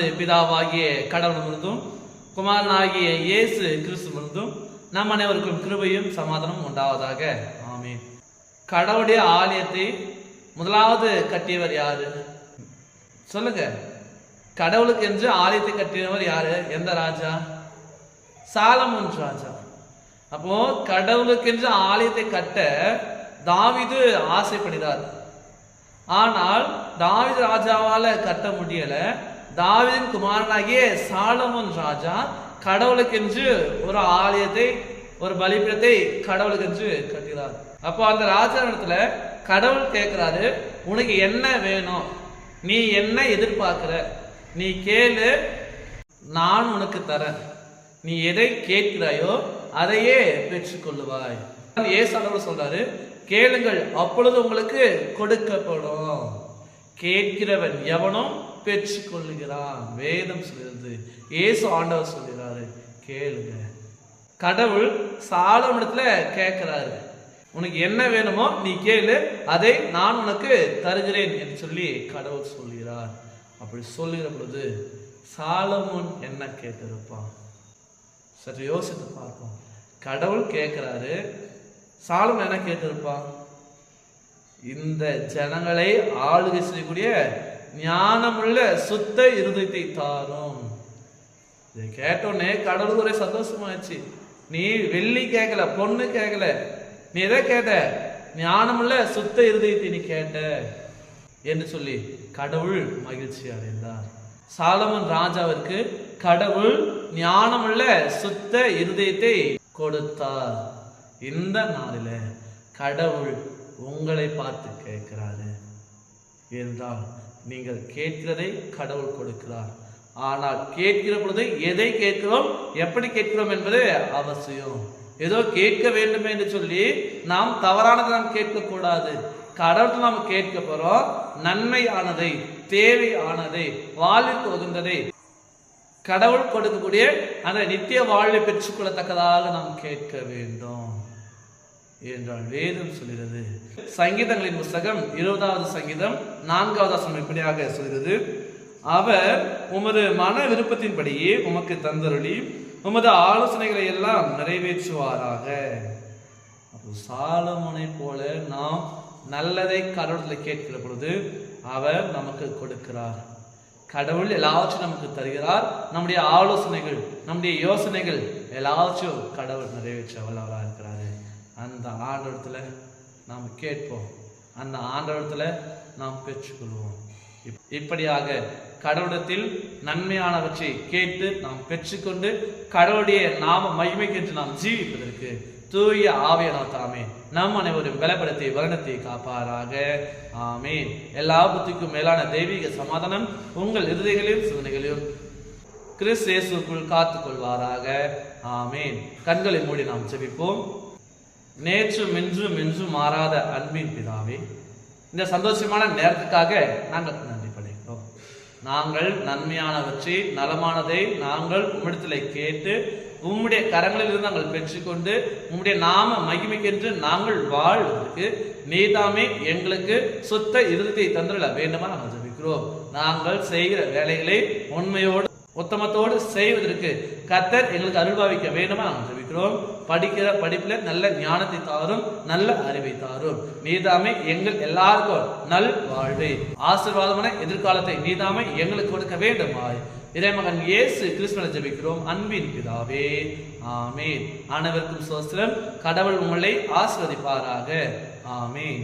பிதாவாகிய கடவுளிருந்தும் குமாரனாகிய இயேசு கிறிஸ்துவிலிருந்தும் நம் அனைவருக்கும் கிருபையும் சமாதானம் உண்டாவதாக. ஆமே கடவுளுடைய ஆலயத்தை முதலாவது கட்டியவர் யாரு? சொல்லுங்க. கடவுளுக்கு என்று ஆலயத்தை கட்டினவர் யாரு? எந்த ராஜா? சாலமோன் ராஜா. அப்போ கடவுளுக்கென்று ஆலயத்தை கட்ட தாவிது ஆசைப்படுகிறார். ஆனால் தாவிது ராஜாவால் கட்ட முடியலை. தாவிதின் குமாரனாகிய சாலமோன் ராஜா கடவுளுக்கென்று ஒரு ஆலயத்தை ஒரு பலிபீடத்தை கடவுளுக்கென்று கட்டுகிறார் அப்போ அந்த ராஜா இடத்துல கடவுள் கேட்கிறாரு உனக்கு என்ன வேணும்? நீ என்ன எதிர்பார்க்கிற? நீ கேளு நான் உனக்கு தரேன். நீ எதை கேட்கிறாயோ அதையே பெற்றுக்கொள்ளுவாய். ஏசாளர் சொல்றாரு கேளுங்கள் அப்பொழுது உங்களுக்கு கொடுக்கப்படும். கேட்கிறவன் எவனும் பெற்றுக்கொள்ளுகிறான் வேதம் சொல்கிறது. ஏசு ஆண்டவர் சொல்கிறாரு. கேளுங்க. கடவுள் சாலமிடத்துல கேட்கிறாரு. உனக்கு என்ன வேணுமோ நீ கேளு. அதை நான் உனக்கு தருகிறேன் என்று சொல்லி கடவுள் சொல்கிறார். அப்படி சொல்லுகிற பொழுது சாலமோன் என்ன கேட்டிருப்பான்? சற்று யோசித்து பார்ப்போம். கடவுள் கேட்குறாரு. சாலமோன் என்ன கேட்டிருப்பான்? இந்த ஜனங்களை ஆளுகை செய்யக்கூடிய ஞானமுள்ள சுத்த இருதயத்தை தாரும். இதை கேட்டோடனே கடவுளுக்கு ஒரே சந்தோஷமாச்சு. நீ வெள்ளி கேட்கல பொண்ணு கேட்கல நீ எதை கேட்ட? ஞானமுள்ள சுத்த இருதயத்தை நீ கேட்ட. என்று சொல்லி கடவுள் மகிழ்ச்சி அடைந்தார். சாலமன் ராஜாவிற்கு கடவுள் ஞானமுள்ள சுத்த இருதயத்தை கொடுத்தார். இந்த நாளில கடவுள் உங்களை பார்த்து கேட்கிறாரு. என்றால் நீங்கள் கேட்கிறதை கடவுள் கொடுக்கிறார். ஆனால் கேட்கிற பொழுது எதை கேட்கிறோம்? எப்படி கேட்கிறோம் என்பது அவசியம். ஏதோ கேட்க வேண்டும் என்று சொல்லி நாம் தவறானதை நாம் கேட்கக்கூடாது. கடவுள் நாம் கேட்க போறோம். நன்மையானதை தேவையானதை வாழ்விற்கு உகந்ததை. கடவுள் கொடுக்கக்கூடிய அந்த நித்திய வாழ்வை பெற்றுக்கொள்ளத்தக்கதாக நாம் கேட்க வேண்டும். என்றால் வேதம் சொல்கிறது. சங்கீதங்களின் புஸ்தகம் இருபதாவது சங்கீதம் நான்காவது ஆசனம் இப்படியாக சொல்கிறது. அவர் உமது மன விருப்பத்தின்படியே உமக்கு தந்தருளி உமது ஆலோசனைகளை எல்லாம் நிறைவேற்றுவாராக. அப்போ சாலமோனை போல நாம் நல்லதை கடவுளத்தில் கேட்கிற பொழுது அவர் நமக்கு கொடுக்கிறார். கடவுள் எல்லாவற்றையும் நமக்கு தருகிறார். நம்முடைய ஆலோசனைகள் நம்முடைய யோசனைகள் எல்லாவற்றையும் கடவுள் நிறைவேற்ற வல்லவராக இருக்கிறார். அந்த ஆண்டவரத்தில் நாம் கேட்போம். அந்த ஆண்டவரத்தில் நாம் பெற்றுக்கொள்வோம். இப்படியாக கடவுளத்தில் நன்மையானவற்றை கேட்டு நாம் பெற்றுக்கொண்டு கடவுளுடைய நாம மகிமைக்கென்று நாம் ஜீவிப்பதற்கு தூய ஆவியனால் தாமே நம் அனைவரும் பலப்படுத்தி வருணத்தை காப்பாராக. ஆமென். எல்லா புத்திக்கும் மேலான தெய்வீக சமாதானம் உங்கள் இருதயங்களையும் சிந்தனைகளையும் கிறிஸ்து இயேசுக்குள் காத்துக் கொள்வாராக ஆமென். கண்களை மூடி நாம் ஜெபிப்போம். நேற்றும் இன்றும் என்றும் மாறாத அன்பின் பிதாவே இந்த சந்தோஷமான நேரத்துக்காக நாங்கள் நன்றி படைக்கிறோம். நாங்கள் நன்மையானவற்றை நலமானதை நாங்கள் உம்மிடத்தில் கேட்டு உம்முடைய கரங்களிலிருந்து நாங்கள் பெற்றுக்கொண்டு உம்முடைய நாம மகிமைக்கென்று நாங்கள் வாழ்வதற்கு நீதாமே எங்களுக்கு சுத்த இறுதியை தந்துள்ள வேண்டுமா நாங்கள் ஜபிக்கிறோம். நாங்கள் செய்கிற வேலைகளை உண்மையோடு உத்தமத்தோடு செய்வதற்கு கத்தர் எங்களுக்கு அருள்பாவிக்க வேண்டுமா? நாம் ஜபிக்கிறோம். படிக்கிற படிப்பில் நல்ல ஞானத்தை தாரும் நல்ல அறிவை தாரும். நீதாமே எங்கள் எல்லாருக்கும் நல் வாழ்வை. ஆசீர்வாதமான எதிர்காலத்தை நீதாமை எங்களுக்கு கொடுக்க வேண்டுமாய். இறைமகன் இயேசு கிறிஸ்துவனை ஜபிக்கிறோம். அன்பின் பிதாவே. ஆமீன். அனைவருக்கும் சோஸ்திரம் கடவுள் உங்களை ஆசிர்வதிப்பாராக. ஆமீன்.